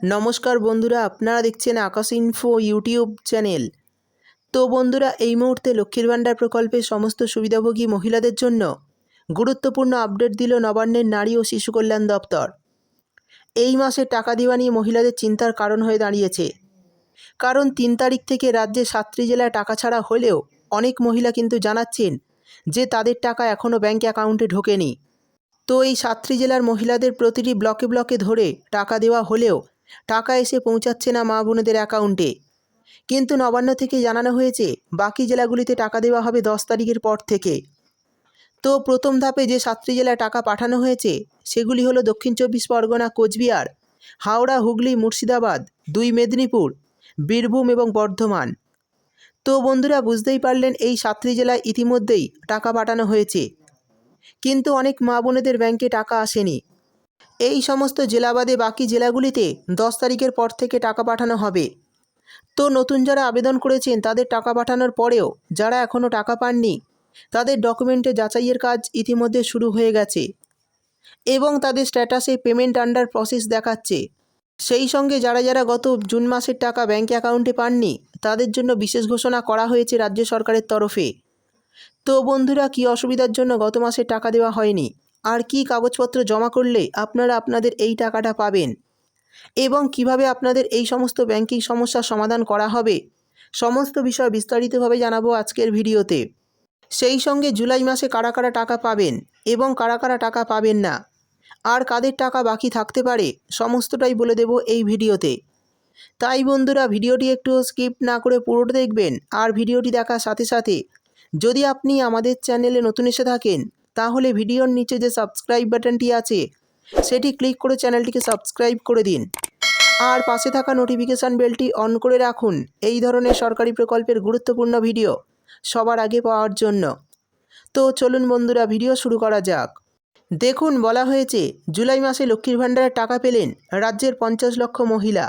নমস্কার বন্ধুরা, আপনারা দেখছেন আকাশ ইনফো ইউটিউব চ্যানেল তো বন্ধুরা, এই মুহূর্তে লক্ষ্মীর ভাণ্ডার প্রকল্পের সমস্ত সুবিধাভোগী মহিলাদের জন্য গুরুত্বপূর্ণ আপডেট দিল নবান্নের নারী ও শিশু কল্যাণ দপ্তর। এই মাসে টাকা দেওয়া নিয়ে মহিলাদের চিন্তার কারণ হয়ে দাঁড়িয়েছে। কারণ তিন তারিখ থেকে রাজ্যে সাতটি জেলায় টাকা ছাড়া হলেও অনেক মহিলা কিন্তু জানাচ্ছেন যে তাদের টাকা এখনও ব্যাঙ্ক অ্যাকাউন্টে ঢোকেনি। তো এই সাতটি জেলার মহিলাদের প্রতিটি ব্লকে ব্লকে ধরে টাকা দেওয়া হলেও টাকা এসে পৌঁছাচ্ছে না মা বোনেদের অ্যাকাউন্টে। কিন্তু নবান্ন থেকে জানানো হয়েছে, বাকি জেলাগুলিতে টাকা দেওয়া হবে দশ তারিখের পর থেকে। তো প্রথম ধাপে যে সাতটি জেলায় টাকা পাঠানো হয়েছে, সেগুলি হলো দক্ষিণ চব্বিশ পরগনা, কোচবিহার, হাওড়া, হুগলি, মুর্শিদাবাদ, দুই মেদিনীপুর, বীরভূম এবং বর্ধমান। তো বন্ধুরা, বুঝতেই পারলেন এই সাতটি জেলায় ইতিমধ্যেই টাকা পাঠানো হয়েছে। কিন্তু অনেক মা বোনেদের ব্যাংকে টাকা আসেনি। এই সমস্ত জেলা বাদে বাকি জেলাগুলিতে দশ তারিখের পর থেকে টাকা পাঠানো হবে। তো নতুন যারা আবেদন করেছেন, তাদের টাকা পাঠানোর পরেও যারা এখনও টাকা পাননি, তাদের ডকুমেন্টে যাচাইয়ের কাজ ইতিমধ্যে শুরু হয়ে গেছে এবং তাদের স্ট্যাটাসে পেমেন্ট আন্ডার প্রসেস দেখাচ্ছে। সেই সঙ্গে যারা যারা গত জুন মাসের টাকা ব্যাঙ্ক অ্যাকাউন্টে পাননি, তাদের জন্য বিশেষ ঘোষণা করা হয়েছে রাজ্য সরকারের তরফে। তো বন্ধুরা, কী অসুবিধার জন্য গত মাসে টাকা দেওয়া হয়নি? আর কি কাগজপত্র জমা করলে আপনারা আপনাদের এই টাকাটা পাবেন? এবং কীভাবে আপনাদের এই সমস্ত ব্যাংকিং সমস্যার সমাধান করা হবে? সমস্ত বিষয় বিস্তারিতভাবে জানাব আজকের ভিডিওতে। সেই সঙ্গে জুলাই মাসে কারা কারা টাকা পাবেন এবং কারা কারা টাকা পাবেন না? আর কাদের টাকা বাকি থাকতে পারে? সমস্তটাই বলে দেব এই ভিডিওতে। তাই বন্ধুরা, ভিডিওটি একটু স্কিপ না করে পুরোটা দেখবেন আর ভিডিওটি দেখার সাথে সাথে যদি আপনি আমাদের চ্যানেলে নতুন এসে থাকেন তাহলে ভিডিওর নিচে যে সাবস্ক্রাইব বাটনটি আছে, সেটি ক্লিক করে চ্যানেলটিকে সাবস্ক্রাইব করে দিন। আর পাশে থাকা নোটিফিকেশান বেলটি অন করে রাখুন। এই ধরনের সরকারি প্রকল্পের গুরুত্বপূর্ণ ভিডিও সবার আগে পাওয়ার জন্য। তো চলুন বন্ধুরা, ভিডিও শুরু করা যাক। দেখুন, বলা হয়েছে, জুলাই মাসে লক্ষ্মীর ভাণ্ডারের টাকা পেলেন রাজ্যের পঞ্চাশ লক্ষ মহিলা।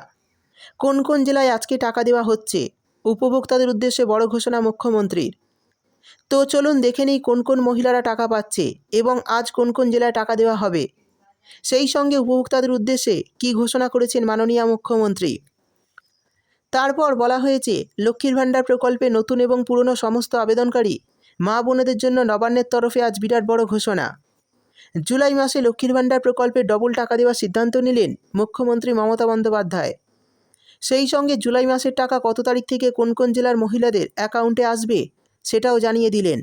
কোন কোন জেলায় আজকে টাকা দেওয়া হচ্ছে? উপভোক্তাদের উদ্দেশ্যে বড় ঘোষণা মুখ্যমন্ত্রীর। তো চলুন দেখে নিই কোন কোন মহিলারা টাকা পাচ্ছে এবং আজ কোন কোন জেলায় টাকা দেওয়া হবে। সেই সঙ্গে উপভোক্তাদের উদ্দেশ্যে কী ঘোষণা করেছেন মাননীয় মুখ্যমন্ত্রী? তারপর বলা হয়েছে, লক্ষ্মীর ভাণ্ডার প্রকল্পে নতুন এবং পুরনো সমস্ত আবেদনকারী মা বোনেদের জন্য নবান্নের তরফে আজ বিরাট বড় ঘোষণা। জুলাই মাসে লক্ষ্মীর ভাণ্ডার প্রকল্পে ডবল টাকা দেওয়ার সিদ্ধান্ত নিলেন মুখ্যমন্ত্রী মমতা বন্দ্যোপাধ্যায়। সেই সঙ্গে জুলাই মাসের টাকা কত তারিখ থেকে কোন কোন জেলার মহিলাদের অ্যাকাউন্টে আসবে সেটাও জানিয়ে দিলেন।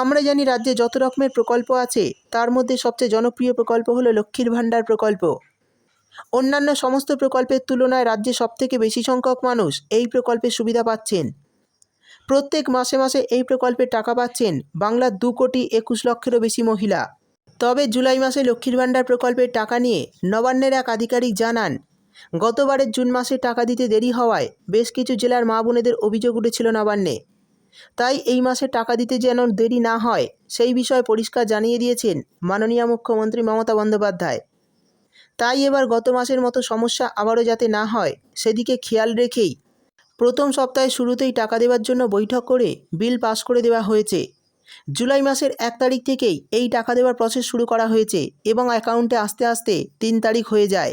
আমরা জানি রাজ্যে যত রকমের প্রকল্প আছে, তার মধ্যে সবচেয়ে জনপ্রিয় প্রকল্প হলো লক্ষ্মীর ভাণ্ডার প্রকল্প। অন্যান্য সমস্ত প্রকল্পের তুলনায় রাজ্যে সবথেকে বেশি সংখ্যক মানুষ এই প্রকল্পের সুবিধা পাচ্ছেন। প্রত্যেক মাসে মাসে এই প্রকল্পের টাকা পাচ্ছেন বাংলার দু কোটি একুশ লক্ষেরও বেশি মহিলা। তবে জুলাই মাসে লক্ষ্মীর ভাণ্ডার প্রকল্পের টাকা নিয়ে নবান্নের এক আধিকারিক জানান, গতবারের জুন মাসে টাকা দিতে দেরি হওয়ায় বেশ কিছু জেলার মা বোনেদের অভিযোগ উঠেছিল নবান্নে। তাই এই মাসে টাকা দিতে যেন দেরি না হয়, সেই বিষয়ে পরিষ্কার জানিয়ে দিয়েছেন মাননীয় মুখ্যমন্ত্রী মমতা বন্দ্যোপাধ্যায়। তাই এবার গত মাসের মতো সমস্যা আবারও যাতে না হয়, সেদিকে খেয়াল রেখেই প্রথম সপ্তাহের শুরুতেই টাকা দেওয়ার জন্য বৈঠক করে বিল পাস করে দেওয়া হয়েছে। জুলাই মাসের এক তারিখ থেকেই এই টাকা দেওয়ার প্রসেস শুরু করা হয়েছে এবং অ্যাকাউন্টে আস্তে আস্তে তিন তারিখ হয়ে যায়।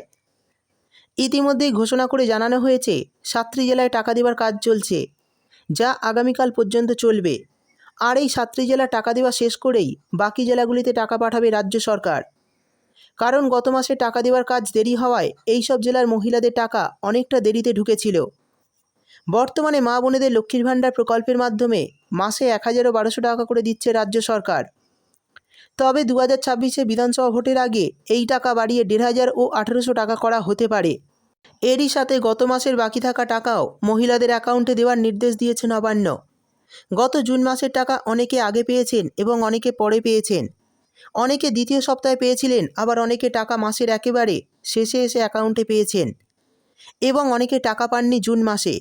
ইতিমধ্যেই ঘোষণা করে জানানো হয়েছে, সাতটি জেলায় টাকা দেওয়ার কাজ চলছে। যা আগামীকাল পর্যন্ত চলবে। আর এই সাতটি জেলা টাকা দেওয়া শেষ করেই বাকি জেলাগুলিতে টাকা পাঠাবে রাজ্য সরকার। কারণ গত মাসে টাকা দেওয়ার কাজ দেরি হওয়ায় এই সব জেলার মহিলাদের টাকা অনেকটা দেরিতে ঢুকেছিল। বর্তমানে মা বোনেদের লক্ষ্মীর ভাণ্ডার প্রকল্পের মাধ্যমে মাসে এক হাজারও বারোশো টাকা করে দিচ্ছে রাজ্য সরকার। তবে দু হাজার ছাব্বিশে বিধানসভা ভোটের আগে এই টাকা বাড়িয়ে দেড় হাজার ও আঠেরোশো টাকা করা হতে পারে। এরই সাথে গত মাসের বাকি থাকা টাকাও মহিলাদের অ্যাকাউন্টে দেওয়ার নির্দেশ দিয়েছে নবান্ন। গত জুন মাসের টাকা অনেকে আগে পেয়েছেন এবং অনেকে পরে পেয়েছেন। অনেকে দ্বিতীয় সপ্তাহে পেয়েছিলেন, আবার অনেকে টাকা মাসের একেবারে শেষে এসে অ্যাকাউন্টে পেয়েছেন এবং অনেকে টাকা পাননি জুন মাসে।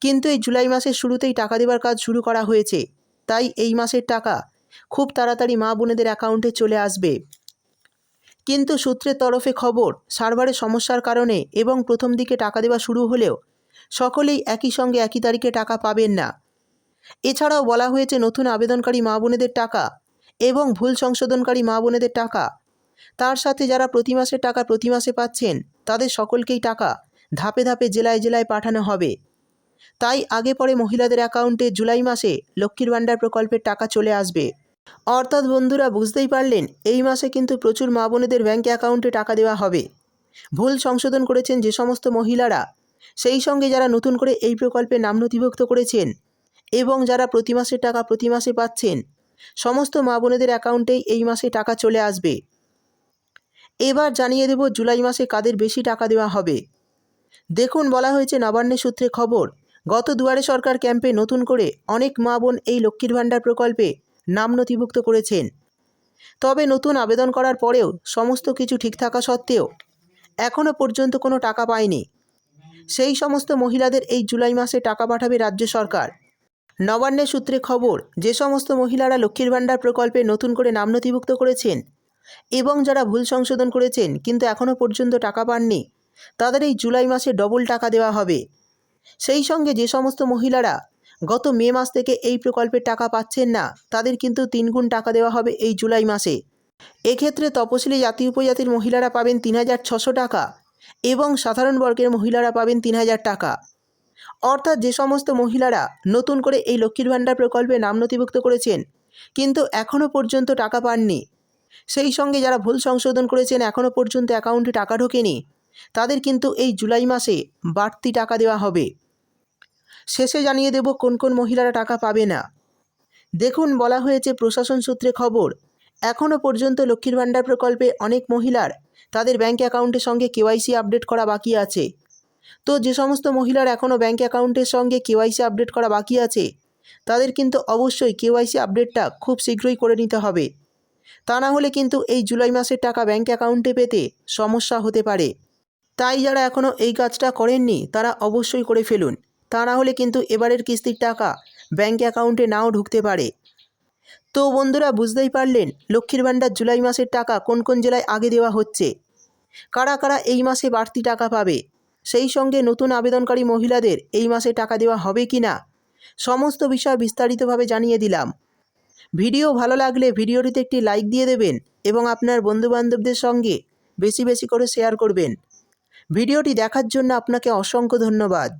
কিন্তু এই জুলাই মাসের শুরুতেই টাকা দেওয়ার কাজ শুরু করা হয়েছে। তাই এই মাসের টাকা খুব তাড়াতাড়ি মা বোনেদের অ্যাকাউন্টে চলে আসবে। কিন্তু সূত্রের তরফে খবর সার্ভারের সমস্যার কারণে এবং প্রথম দিকে টাকা দেওয়া শুরু হলেও সকলেই একই সঙ্গে একই তারিখে টাকা পাবেন না। এছাড়াও বলা হয়েছে, নতুন আবেদনকারী মা বোনেদের টাকা এবং ভুল সংশোধনকারী মা বোনেদের টাকা। তার সাথে যারা প্রতি মাসে টাকা প্রতি মাসে পাচ্ছেন, তাদের সকলকেই টাকা ধাপে ধাপে জেলায় জেলায় পাঠানো হবে। তাই আগে পরে মহিলাদের অ্যাকাউন্টে জুলাই মাসে লক্ষ্মীর ভাণ্ডার প্রকল্পের টাকা চলে আসবে। অর্থাৎ বন্ধুরা বুঝতেই পারলেন, এই মাসে কিন্তু প্রচুর মা বোনেদের ব্যাঙ্ক অ্যাকাউন্টে টাকা দেওয়া হবে। ভুল সংশোধন করেছেন যে সমস্ত মহিলারা। সেই সঙ্গে যারা নতুন করে এই প্রকল্পে নাম নথিভুক্ত করেছেন এবং যারা প্রতি মাসের টাকা প্রতি মাসে পাচ্ছেন, সমস্ত মা বোনেদের অ্যাকাউন্টেই এই মাসে টাকা চলে আসবে। এবার জানিয়ে দেব জুলাই মাসে কাদের বেশি টাকা দেওয়া হবে। দেখুন, বলা হয়েছে নবান্নের সূত্রে খবর, গত দুয়ারে সরকার ক্যাম্পে নতুন করে অনেক মা বোন এই লক্ষ্মীর ভাণ্ডার প্রকল্পে নাম নথিভুক্ত করেছেন। তবে নতুন আবেদন করার পরেও সমস্ত কিছু ঠিক থাকা সত্ত্বেও এখনও পর্যন্ত কোনো টাকা পায়নি। সেই সমস্ত মহিলাদের এই জুলাই মাসে টাকা পাঠাবে রাজ্য সরকার। নবান্নের সূত্রে খবর, যে সমস্ত মহিলারা লক্ষ্মীর ভাণ্ডার প্রকল্পে নতুন করে নাম নথিভুক্ত করেছেন এবং যারা ভুল সংশোধন করেছেন কিন্তু এখনও পর্যন্ত টাকা পাননি, তাদের এই জুলাই মাসে ডবল টাকা দেওয়া হবে। সেই সঙ্গে যে সমস্ত মহিলারা গত মে মাস থেকে এই প্রকল্পের টাকা পাচ্ছেন না। তাদের কিন্তু তিনগুণ টাকা দেওয়া হবে এই জুলাই মাসে। এক্ষেত্রে তপশিলি জাতি উপজাতির মহিলারা পাবেন তিন হাজার ছশো টাকা এবং সাধারণ বর্গের মহিলারা পাবেন তিন হাজার টাকা। অর্থাৎ যে সমস্ত মহিলারা নতুন করে এই লক্ষ্মীর ভাণ্ডার প্রকল্পে নাম নথিভুক্ত করেছেন, কিন্তু এখনও পর্যন্ত টাকা পাননি। সেই সঙ্গে যারা ভুল সংশোধন করেছেন এখনও পর্যন্ত অ্যাকাউন্টে টাকা ঢোকেনি, তাদের কিন্তু এই জুলাই মাসে বাড়তি টাকা দেওয়া হবে। শেষে জানিয়ে দেব কোন কোন মহিলারা টাকা পাবে না। দেখুন, বলা হয়েছে প্রশাসন সূত্রে খবর, এখনও পর্যন্ত লক্ষ্মীর ভাণ্ডার প্রকল্পে অনেক মহিলার তাদের ব্যাঙ্ক অ্যাকাউন্টের সঙ্গে কেওয়াইসি আপডেট করা বাকি আছে। তো যে সমস্ত মহিলার এখনও ব্যাঙ্ক অ্যাকাউন্টের সঙ্গে কেওয়াইসি আপডেট করা বাকি আছে, তাদের কিন্তু অবশ্যই কেওয়াইসি আপডেটটা খুব শীঘ্রই করে নিতে হবে। তা না হলে কিন্তু এই জুলাই মাসের টাকা ব্যাঙ্ক অ্যাকাউন্টে পেতে সমস্যা হতে পারে। তাই যারা এখনও এই কাজটা করেননি, তারা অবশ্যই করে ফেলুন। তা না হলে কিন্তু এবারের কিস্তির টাকা ব্যাঙ্ক অ্যাকাউন্টে নাও ঢুকতে পারে। তো বন্ধুরা, বুঝতেই পারলেন লক্ষ্মীর ভাণ্ডার জুলাই মাসের টাকা কোন কোন জেলায় আগে দেওয়া হচ্ছে? কারা কারা এই মাসে বাড়তি টাকা পাবে? সেই সঙ্গে নতুন আবেদনকারী মহিলাদের এই মাসে টাকা দেওয়া হবে কি না? সমস্ত বিষয় বিস্তারিতভাবে জানিয়ে দিলাম। ভিডিও ভালো লাগলে ভিডিওটিতে একটি লাইক দিয়ে দেবেন এবং আপনার বন্ধুবান্ধবদের সঙ্গে বেশি বেশি করে শেয়ার করবেন। ভিডিওটি দেখার জন্য আপনাকে অসংখ্য ধন্যবাদ।